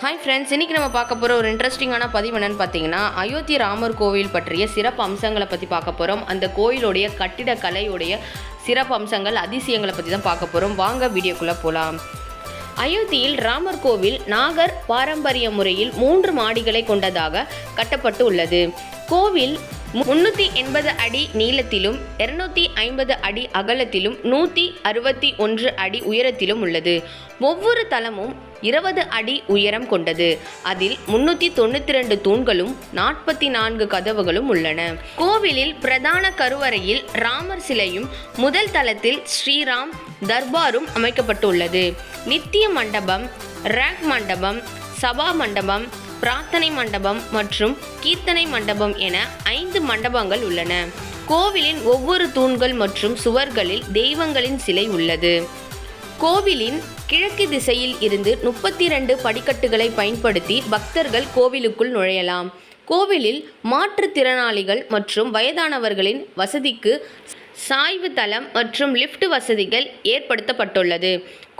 Hi friends இன்றைக்கி நம்ம பார்க்க போகிற ஒரு இன்ட்ரெஸ்டிங்கான பதிவு என்னென்னு பார்த்தீங்கன்னா அயோத்தி ராமர் கோவில் பற்றிய சிறப்பு அம்சங்களை பற்றி பார்க்க போகிறோம் அந்த கோயிலுடைய கட்டிடக்கலையுடைய சிறப்பு அம்சங்கள் அதிசயங்களை பற்றி தான் பார்க்க போகிறோம் வாங்க வீடியோக்குள்ளே போகலாம் அயோத்தியில் ராமர் கோவில் நாகர் பாரம்பரிய முறையில் மூன்று மாடிகளை கொண்டதாக கட்டப்பட்டு உள்ளது. கோவில் முன்னூற்றி எண்பது அடி நீளத்திலும் இருநூத்தி ஐம்பது அடி அகலத்திலும் நூற்றி அறுபத்தி ஒன்று அடி உயரத்திலும் உள்ளது. ஒவ்வொரு தளமும் இருபது அடி உயரம் கொண்டது. அதில் முன்னூற்றி தொண்ணூற்றி ரெண்டு தூண்களும் நாற்பத்தி நான்கு கதவுகளும் உள்ளன. கோவிலில் பிரதான கருவறையில் ராமர் சிலையும் முதல் தளத்தில் ஸ்ரீராம் தர்பாரும் அமைக்கப்பட்டுள்ளது. நித்திய மண்டபம் ரேக் மண்டபம் சபா மண்டபம் பிரார்த்தனை மண்டபம் மற்றும் கீர்த்தனை மண்டபம் என ஐந்து மண்டபங்கள் உள்ளன. கோவிலின் ஒவ்வொரு தூண்கள் மற்றும் சுவர்களில் தெய்வங்களின் சிலை உள்ளது. கோவிலின் கிழக்கு திசையில் இருந்து முப்பத்தி ரெண்டு படிக்கட்டுகளை பயன்படுத்தி பக்தர்கள் கோவிலுக்குள் நுழையலாம். கோவிலில் மாற்றுத்திறனாளிகள் மற்றும் வயதானவர்களின் வசதிக்கு சாய்வு தளம் மற்றும் லிஃப்ட் வசதிகள் ஏற்படுத்தப்பட்டுள்ளது.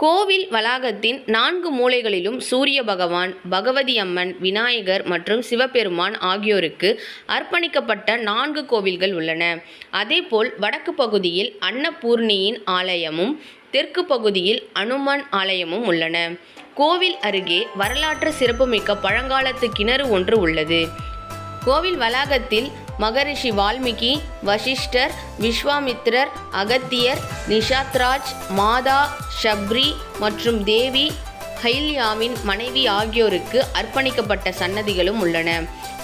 கோவில் வளாகத்தின் நான்கு மூலைகளிலும் சூரிய பகவான் பகவதி அம்மன் விநாயகர் மற்றும் சிவபெருமான் ஆகியோருக்கு அர்ப்பணிக்கப்பட்ட நான்கு கோவில்கள் உள்ளன. அதேபோல் வடக்கு பகுதியில் அன்னபூர்ணியின் ஆலயமும் தெற்கு பகுதியில் அனுமன் ஆலயமும் உள்ளன. கோவில் அருகே வரலாற்று சிறப்புமிக்க பழங்காலத்து கிணறு ஒன்று உள்ளது. கோவில் வளாகத்தில் மகரிஷி வால்மீகி வசிஷ்டர் விஸ்வாமித்ரர் அகத்தியர் நிஷாத்ராஜ் மாதா ஷப்ரி மற்றும் தேவி ஹைல்யாவின் மனைவி ஆகியோருக்கு அர்ப்பணிக்கப்பட்ட சன்னதிகளும் உள்ளன.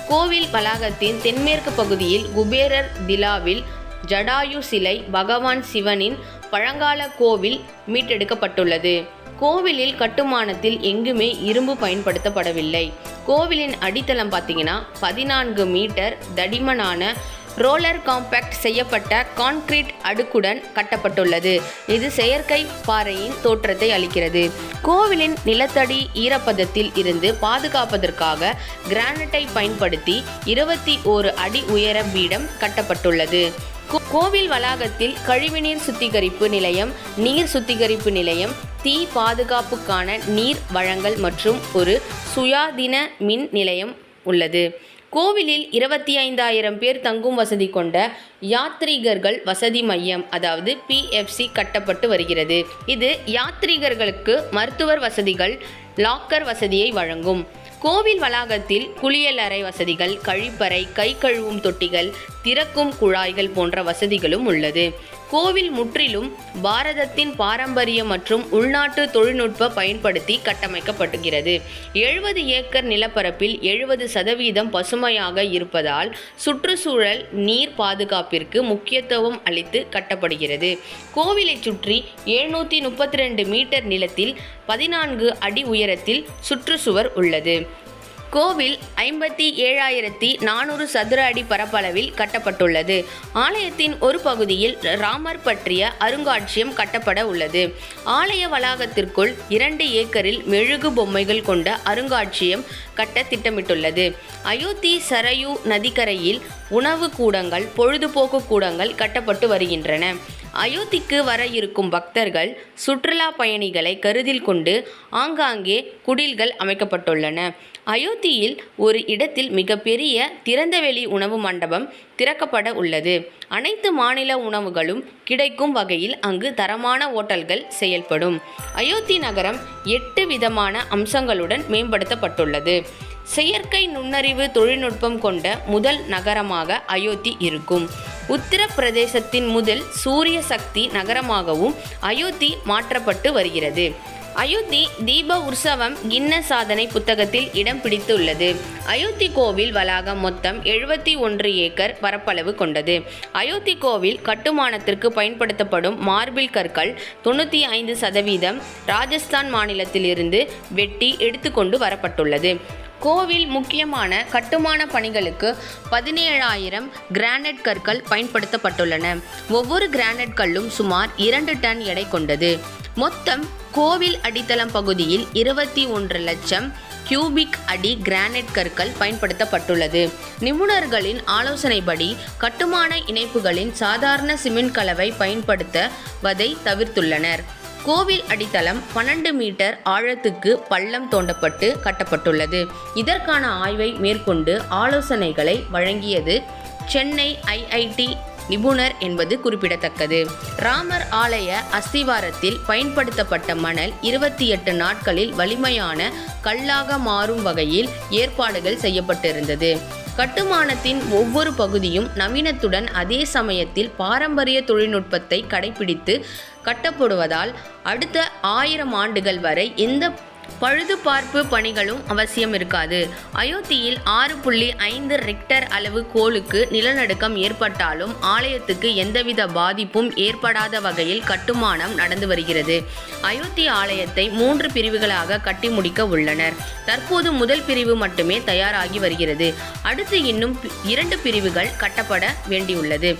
கோவில் வளாகத்தின் தென்மேற்கு பகுதியில் குபேரர் திலாவில் ஜடாயு சிலை பகவான் சிவனின் பழங்கால கோவில் மீட்டெடுக்கப்பட்டுள்ளது. கோவிலில் கட்டுமானத்தில் எங்குமே இரும்பு பயன்படுத்தப்படவில்லை. கோவிலின் அடித்தளம் பார்த்தீங்கன்னா பதினான்கு மீட்டர் தடிமனான ரோலர் காம்பேக்ட் செய்யப்பட்ட கான்கிரீட் அடுக்குடன் கட்டப்பட்டுள்ளது. இது செயற்கை பாறையின் தோற்றத்தை அளிக்கிறது. கோவிலின் நிலத்தடி ஈரப்பதத்தில் இருந்து பாதுகாப்பதற்காக கிரானைட்டை பயன்படுத்தி இருபத்தி ஓரு அடி உயர பீடம் கட்டப்பட்டுள்ளது. கோவில் வளாகத்தில் கழிவுநீர் சுத்திகரிப்பு நிலையம் நீர் சுத்திகரிப்பு நிலையம் தீ பாதுகாப்புக்கான நீர் வழங்கல் மற்றும் ஒரு சுயாதீன மின் நிலையம் உள்ளது. கோவிலில் இருபத்தி ஐந்தாயிரம் பேர் தங்கும் வசதி கொண்ட யாத்ரீகர்கள் வசதி மையம் அதாவது பிஎஃப்சி கட்டப்பட்டு வருகிறது. இது யாத்ரீகர்களுக்கு மருத்துவர் வசதிகள் லாக்கர் வசதியை வழங்கும். கோவில் வளாகத்தில் குளியலறை வசதிகள் கழிப்பறை கை கழுவும் தொட்டிகள் திறக்கும் குழாய்கள் போன்ற வசதிகளும் உள்ளது. கோவில் முற்றிலும் பாரதத்தின் பாரம்பரிய மற்றும் உள்நாட்டு தொழில்நுட்ப பயன்படுத்தி கட்டமைக்கப்படுகிறது எழுபது ஏக்கர் நிலப்பரப்பில் எழுபது சதவீதம் பசுமையாக இருப்பதால் சுற்றுச்சூழல் நீர் பாதுகாப்பிற்கு முக்கியத்துவம் அளித்து கட்டப்படுகிறது. கோவிலை சுற்றி எழுநூற்றி முப்பத்தி ரெண்டு மீட்டர் நிலத்தில் பதினான்கு அடி உயரத்தில் சுற்றுச்சுவர் உள்ளது. கோவில் ஐம்பத்தி ஏழாயிரத்தி நானூறு சதுர அடி பரப்பளவில் கட்டப்பட்டுள்ளது. ஆலயத்தின் ஒரு பகுதியில் ராமர் பற்றிய அருங்காட்சியம் கட்டப்பட உள்ளது. ஆலய வளாகத்திற்குள் இரண்டு ஏக்கரில் மெழுகு பொம்மைகள் கொண்ட அருங்காட்சியம் கட்ட திட்டமிட்டுள்ளது. அயோத்தி சரயு நதிக்கரையில் உணவு கூடங்கள் பொழுதுபோக்கு கூடங்கள் கட்டப்பட்டு வருகின்றன. அயோத்திக்கு வர இருக்கும் பக்தர்கள் சுற்றுலா பயணிகளை கருதில் கொண்டு ஆங்காங்கே குடில்கள் அமைக்கப்பட்டுள்ளன. அயோத்தியில் ஒரு இடத்தில் மிகப்பெரிய திறந்தவெளி உணவு மண்டபம் திறக்கப்பட உள்ளது. அனைத்து மாநில உணவுகளும் கிடைக்கும் வகையில் அங்கு தரமான ஓட்டல்கள் செயல்படும். அயோத்தி நகரம் எட்டு விதமான அம்சங்களுடன் மேம்படுத்தப்பட்டுள்ளது. செயற்கை நுண்ணறிவு தொழில்நுட்பம் கொண்ட முதல் நகரமாக அயோத்தி இருக்கும். உத்தரப்பிரதேசத்தின் முதல் சூரிய சக்தி நகரமாகவும் அயோத்தி மாற்றப்பட்டு வருகிறது. அயோத்தி தீப உற்சவம் கின்னஸ் சாதனை புத்தகத்தில் இடம் பிடித்துள்ளது. அயோத்தி கோவில் வளாகம் மொத்தம் எழுபத்தி ஒன்று ஏக்கர் பரப்பளவு கொண்டது. அயோத்தி கோவில் கட்டுமானத்திற்கு பயன்படுத்தப்படும் மார்பிள் கற்கள் தொண்ணூற்றி ஐந்து சதவீதம் ராஜஸ்தான் மாநிலத்திலிருந்து வெட்டி எடுத்துக்கொண்டு வரப்பட்டுள்ளது. கோவில் முக்கியமான கட்டுமான பணிகளுக்கு பதினேழாயிரம் கிரானைட் கற்கள் பயன்படுத்தப்பட்டுள்ளன. ஒவ்வொரு கிரானைட் கல்லும் சுமார் இரண்டு டன் எடை கொண்டது. மொத்தம் கோவில் அடித்தளம் பகுதியில் இருபத்தி ஒன்று லட்சம் கியூபிக் அடி கிரானைட் கற்கள் பயன்படுத்தப்பட்டுள்ளது. நிபுணர்களின் ஆலோசனைப்படி கட்டுமான இணைப்புகளின் சாதாரண சிமெண்ட் கலவை பயன்படுத்துவதை தவிர்த்துள்ளனர். கோவில் அடித்தளம் பன்னெண்டு மீட்டர் ஆழத்துக்கு பள்ளம் தோண்டப்பட்டு கட்டப்பட்டுள்ளது. இதற்கான ஆய்வை மேற்கொண்டு ஆலோசனைகளை வழங்கியது சென்னை ஐஐடி நிபுணர் என்பது குறிப்பிடத்தக்கது. ராமர் ஆலய அஸ்திவாரத்தில் பயன்படுத்தப்பட்ட மணல் இருபத்தி எட்டு நாட்களில் வலிமையான கல்லாக மாறும் வகையில் ஏற்பாடுகள் செய்யப்பட்டிருந்தது. கட்டுமானத்தின் ஒவ்வொரு பகுதியும் நவீனத்துடன் அதே சமயத்தில் பாரம்பரிய தொழில்நுட்பத்தை கடைபிடித்து கட்டப்படுவதால் அடுத்த ஆயிரம் ஆண்டுகள் வரை எந்த பழுதுபார்ப்பு பணிகளும் அவசியம் இருக்காது. அயோத்தியில் ஆறு புள்ளி ஐந்து ரிக்டர் அளவு கோளுக்கு நிலநடுக்கம் ஏற்பட்டாலும் ஆலயத்துக்கு எந்தவித பாதிப்பும் ஏற்படாத வகையில் கட்டுமானம் நடந்து வருகிறது. அயோத்தி ஆலயத்தை மூன்று பிரிவுகளாக கட்டி முடிக்க உள்ளனர். தற்போது முதல் பிரிவு மட்டுமே தயாராகி வருகிறது. அடுத்து இன்னும் பி- இரண்டு பிரிவுகள் கட்டப்பட வேண்டியுள்ளது.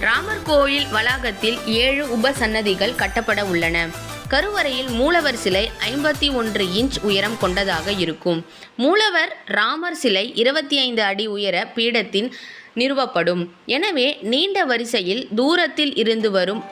ராமர் கோயில் வளாகத்தில் ஏழு உபசன்னதிகள் கட்டப்பட உள்ளன. கருவறையில் மூலவர் சிலை ஐம்பத்தி ஒன்று இன்ச் உயரம் கொண்டதாக இருக்கும். மூலவர் ராமர் சிலை இருபத்தி ஐந்து அடி உயர பீடத்தின் நிறுவப்படும். எனவே நீண்ட வரிசையில் தூரத்தில் இருந்து வரும்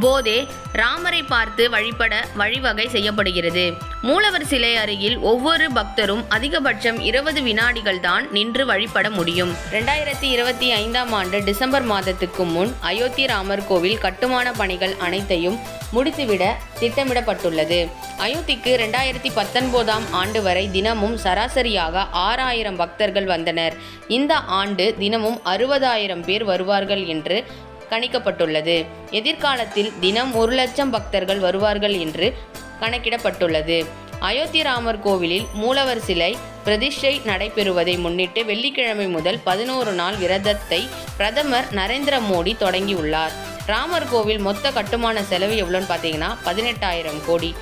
போதே ராமரை பார்த்து வழிபட வழிவகை செய்யப்படுகிறது. மூலவர் சிலை அருகில் ஒவ்வொரு பக்தரும் அதிகபட்சம் இருபது வினாடிகள் தான் நின்று வழிபட முடியும். ரெண்டாயிரத்தி இருபத்தி ஐந்தாம் ஆண்டு டிசம்பர் மாதத்துக்கு முன் அயோத்தி ராமர் கோவில் கட்டுமான பணிகள் அனைத்தையும் முடித்துவிட திட்டமிடப்பட்டுள்ளது. அயோத்திக்கு ரெண்டாயிரத்தி பத்தொன்பதாம் ஆண்டு வரை தினமும் சராசரியாக ஆறாயிரம் பக்தர்கள் வந்தனர். இந்த ஆண்டு தினமும் அறுபதாயிரம் பேர் வருவார்கள் என்று கணிக்கப்பட்டுள்ளது. எதிர்காலத்தில் தினம் ஒரு லட்சம் பக்தர்கள் வருவார்கள் என்று கணக்கிடப்பட்டுள்ளது. அயோத்தி ராமர் கோவிலில் மூலவர் சிலை பிரதிஷ்டை நடைபெறுவதை முன்னிட்டு வெள்ளிக்கிழமை முதல் பதினோரு நாள் விரதத்தை பிரதமர் நரேந்திர மோடி தொடங்கியுள்ளார். ராமர் கோவில் மொத்த கட்டுமான செலவு எவ்வளோன்னு பார்த்தீங்கன்னா பதினெட்டாயிரம் கோடி.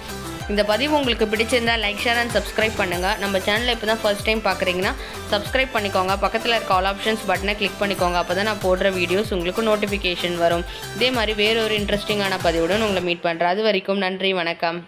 இந்த பதிவு உங்களுக்கு பிடிச்சிருந்தா லைக் ஷேர் அண்ட் சப்ஸ்கிரைப் பண்ணுங்கள் நம்ம சேனல் இப்போ தான் ஃபர்ஸ்ட் டைம் பார்க்குறீங்கன்னா சப்ஸ்கிரைப் பண்ணிக்கோங்க. பக்கத்தில் இருக்க ஆல் ஆப்ஷன்ஸ் பட்டனை கிளிக் பண்ணிக்கோங்க. அப்போ தான் நான் போடுற வீடியோஸ் உங்களுக்கு நோட்டிஃபிகேஷன் வரும். இதே மாதிரி வேறொரு இன்ட்ரெஸ்டிங்கான பதிவுடன் உங்களை மீட் பண்ணுறேன் அது வரைக்கும் நன்றி வணக்கம்.